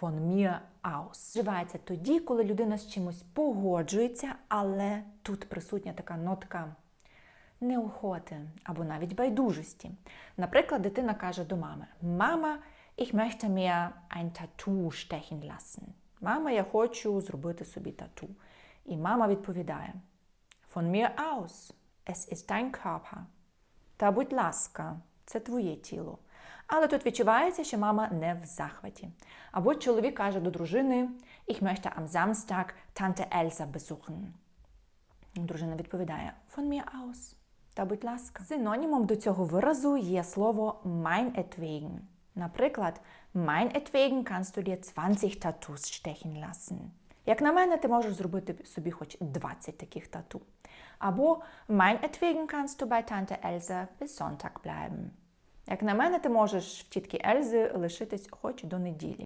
von mir aus. Вживається тоді, коли людина з чимось погоджується, але тут присутня така нотка неохоти або навіть байдужості. Наприклад, дитина каже до мами: Мама, ich möchte mir ein Tattoo stechen lassen. Мама, я хочу зробити собі тату. І мама відповідає: Von mir aus, es ist dein Körper. Та будь ласка, це твоє тіло. Але тут відчувається, що мама не в захваті. Або чоловік каже до дружини: Ich möchte am Samstag Tante Elsa besuchen. Дружина відповідає: Von mir aus. Та будь ласка. Синонімом до цього виразу є слово meinetwegen. Наприклад, meinetwegen kannst du dir 20 Tattoos stechen lassen. Як на мене, ти можеш зробити собі хоч 20 таких тату. Або meinetwegen kannst du bei Tante Elsa bis Sonntag bleiben. Як на мене, ти можеш в тітки Ельзи лишитись хоч до неділі.